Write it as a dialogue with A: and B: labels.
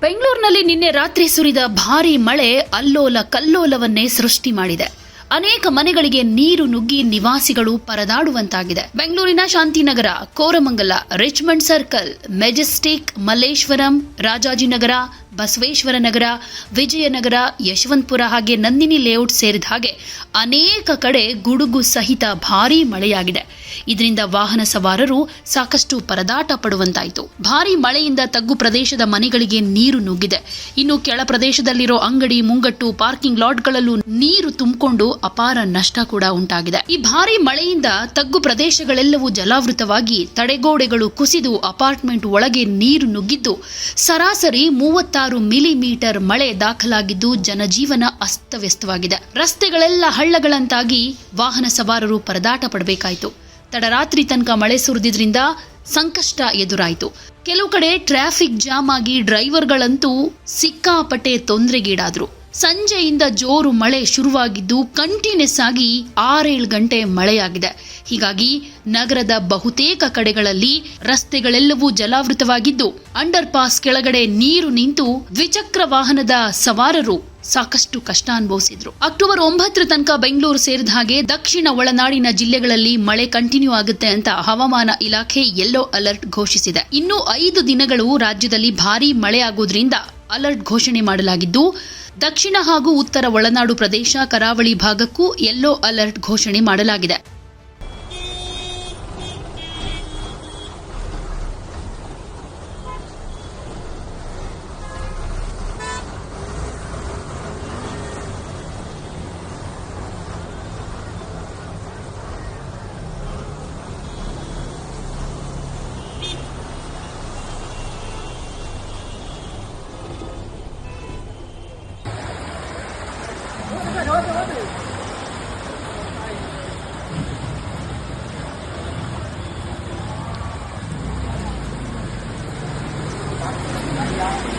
A: ಬೆಂಗಳೂರಿನಲ್ಲಿ ನಿನ್ನೆ ರಾತ್ರಿ ಸುರಿದ ಭಾರೀ ಮಳೆ ಅಲ್ಲೋಲ ಕಲ್ಲೋಲವನ್ನೇ ಸೃಷ್ಟಿ ಮಾಡಿದೆ. ಅನೇಕ ಮನೆಗಳಿಗೆ ನೀರು ನುಗ್ಗಿ ನಿವಾಸಿಗಳು ಪರದಾಡುವಂತಾಗಿದೆ. ಬೆಂಗಳೂರಿನ Shantinagar, Koramangala, Richmond circle, Majestic, Malleshwaram, Rajajinagar, Basaveshwara Nagar, Vijayanagar, Yeshwanthpur ಹಾಗೆ ನಂದಿನಿ ಲೇಔಟ್ ಸೇರಿದ ಹಾಗೆ ಅನೇಕ ಕಡೆ ಗುಡುಗು ಸಹಿತ ಭಾರೀ ಮಳೆಯಾಗಿದೆ. ಇದರಿಂದ ವಾಹನ ಸವಾರರು ಸಾಕಷ್ಟು ಪರದಾಟ ಪಡುವಂತಾಯಿತು. ಭಾರೀ ಮಳೆಯಿಂದ ತಗ್ಗು ಪ್ರದೇಶದ ಮನೆಗಳಿಗೆ ನೀರು ನುಗ್ಗಿದೆ. ಇನ್ನು ಕೆಳ ಪ್ರದೇಶದಲ್ಲಿರೋ ಅಂಗಡಿ, ಮುಂಗಟ್ಟು, ಪಾರ್ಕಿಂಗ್ ಲಾಟ್ಗಳಲ್ಲೂ ನೀರು ತುಂಬಿಕೊಂಡು ಅಪಾರ ನಷ್ಟ ಕೂಡ ಉಂಟಾಗಿದೆ. ಈ ಭಾರಿ ಮಳೆಯಿಂದ ತಗ್ಗು ಪ್ರದೇಶಗಳೆಲ್ಲವೂ ಜಲಾವೃತವಾಗಿ ತಡೆಗೋಡೆಗಳು ಕುಸಿದು ಅಪಾರ್ಟ್ಮೆಂಟ್ ಒಳಗೆ ನೀರು ನುಗ್ಗಿದ್ದು, ಸರಾಸರಿ ಮೂವತ್ತಾರು ಮಿಲಿಮೀಟರ್ ಮಳೆ ದಾಖಲಾಗಿದ್ದು ಜನಜೀವನ ಅಸ್ತವ್ಯಸ್ತವಾಗಿದೆ. ರಸ್ತೆಗಳೆಲ್ಲ ಹಳ್ಳಗಳಂತಾಗಿ ವಾಹನ ಸವಾರರು ಪರದಾಟ ಪಡಬೇಕಾಯಿತು. ತಡರಾತ್ರಿ ತನಕ ಮಳೆ ಸುರಿದಿದ್ರಿಂದ ಸಂಕಷ್ಟ ಎದುರಾಯಿತು. ಕೆಲವು ಕಡೆ ಟ್ರಾಫಿಕ್ ಜಾಮ್ ಆಗಿ ಡ್ರೈವರ್ಗಳಂತೂ ಸಿಕ್ಕಾಪಟ್ಟೆ ತೊಂದರೆಗೀಡಾದ್ರು. ಸಂಜೆಯಿಂದ ಜೋರು ಮಳೆ ಶುರುವಾಗಿದ್ದು ಕಂಟಿನ್ಯೂಸ್ ಆಗಿ ಆರೇಳು ಗಂಟೆ ಮಳೆಯಾಗಿದೆ. ಹೀಗಾಗಿ ನಗರದ ಬಹುತೇಕ ಕಡೆಗಳಲ್ಲಿ ರಸ್ತೆಗಳೆಲ್ಲವೂ ಜಲಾವೃತವಾಗಿದ್ದು ಅಂಡರ್ ಪಾಸ್ ಕೆಳಗಡೆ ನೀರು ನಿಂತು ದ್ವಿಚಕ್ರ ವಾಹನದ ಸವಾರರು ಸಾಕಷ್ಟು ಕಷ್ಟ ಅನುಭವಿಸಿದ್ರು. ಅಕ್ಟೋಬರ್ ಒಂಬತ್ತರ ತನಕ ಬೆಂಗಳೂರು ಸೇರಿದ ಹಾಗೆ ದಕ್ಷಿಣ ಒಳನಾಡಿನ ಜಿಲ್ಲೆಗಳಲ್ಲಿ ಮಳೆ ಕಂಟಿನ್ಯೂ ಆಗುತ್ತೆ ಅಂತ ಹವಾಮಾನ ಇಲಾಖೆ ಯೆಲ್ಲೋ ಅಲರ್ಟ್ ಘೋಷಿಸಿದೆ. ಇನ್ನು ಐದು ದಿನಗಳು ರಾಜ್ಯದಲ್ಲಿ ಭಾರೀ ಮಳೆ ಅಲರ್ಟ್ ಘೋಷಣೆ ಮಾಡಲಾಗಿದ್ದು ದಕ್ಷಿಣ ಹಾಗೂ ಉತ್ತರ ಒಳನಾಡು ಪ್ರದೇಶ ಕರಾವಳಿ ಭಾಗಕ್ಕೂ ಯೆಲ್ಲೋ ಅಲರ್ಟ್ ಘೋಷಣೆ ಮಾಡಲಾಗಿದೆ. Thank you.